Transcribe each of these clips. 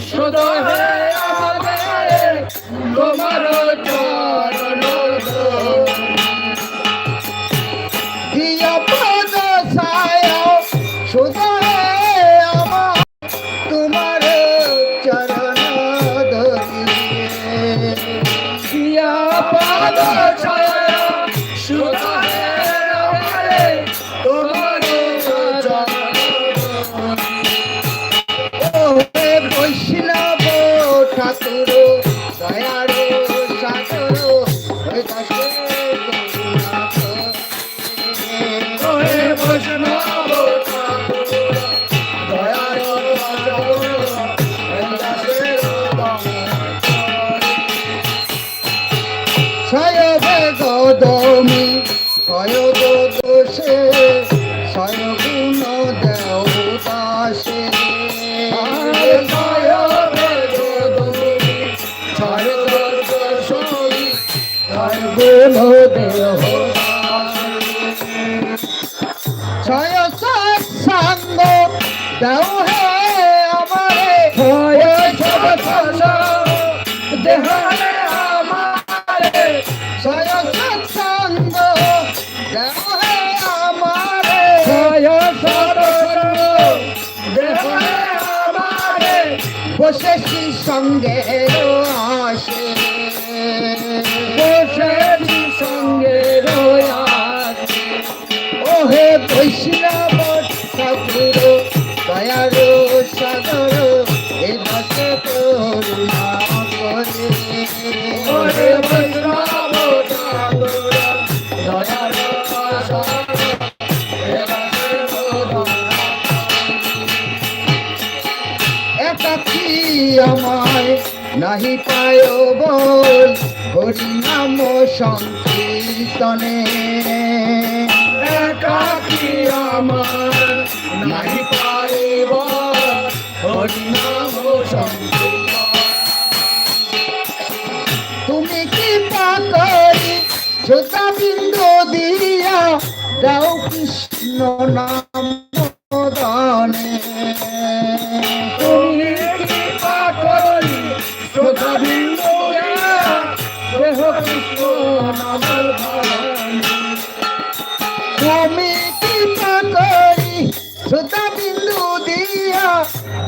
Shut up! দোষে সয়গুণ দেও দাসে গুণ দেহ ছয় সৎসঙ্গ দেও হে বসে শ্রী সঙ্গে একাকি আমায় নাহি পায় বল হরি নাম সংকীর্তনে একাকি আমার নাহি পারিব হরিনাম সংকীর্তন। তুমি কি পাকরি শ্রোতা বিন্দু দিয়া দাও কৃষ্ণ নাম। তুমি কি পাকরি শ্রোতা বিন্দু দিয়া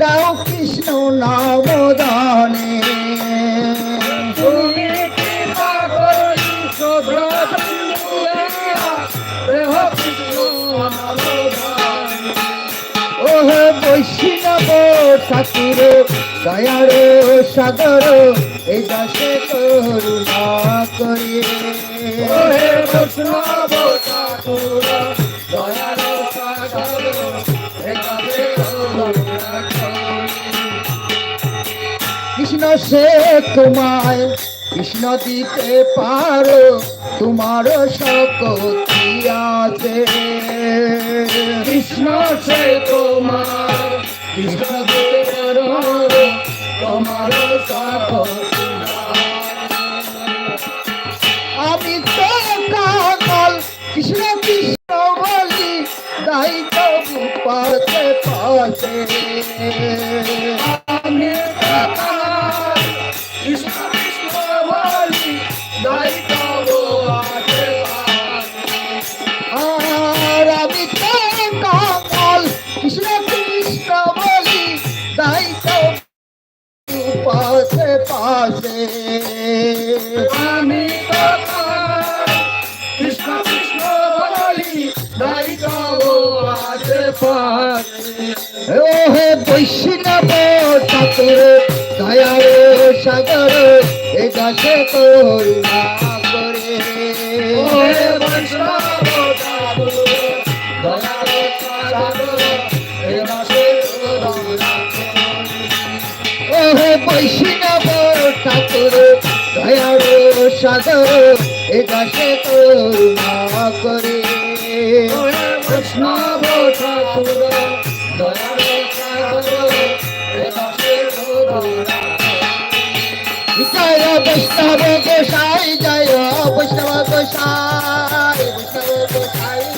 দাও কৃষ্ণ নাম দানে তুমি কৃপা করি শ্রোতা বিন্দু দেহ কৃষ্ণ নামের ধারণ ওহে বৈষ্ণব ঠাকুর দয়ার সাগর এই দাসে করুণা করে ওহে বৈষ্ণব ঠাকুর কৃষ্ণ। সে তোমায় কৃষ্ণ দিতে পারো তোমার শক্তি আছে। কৃষ্ণ সে তোমার কৃষ্ণ দেবর তোমার সাপতি পাতে আমি দায়িত্ব আছে। আর আমি তো কৃষ্ণ কৃষ্ণ বলি তাই তবু পাতে ওহে বৈষ্ণব ঠাকুর দয়ার সাগর এ দাসে করুণা করে। ওহে বৈষ্ণব ঠাকুর দয়ার সাগর এ দাসে করুণা করে ওহে বৈষ্ণব ঠাকুর দাসে করুণা জয় বৈষ্ণব গোসাই জয় বৈষ্ণব গোসাই। বৈষ্ণব গোসাই।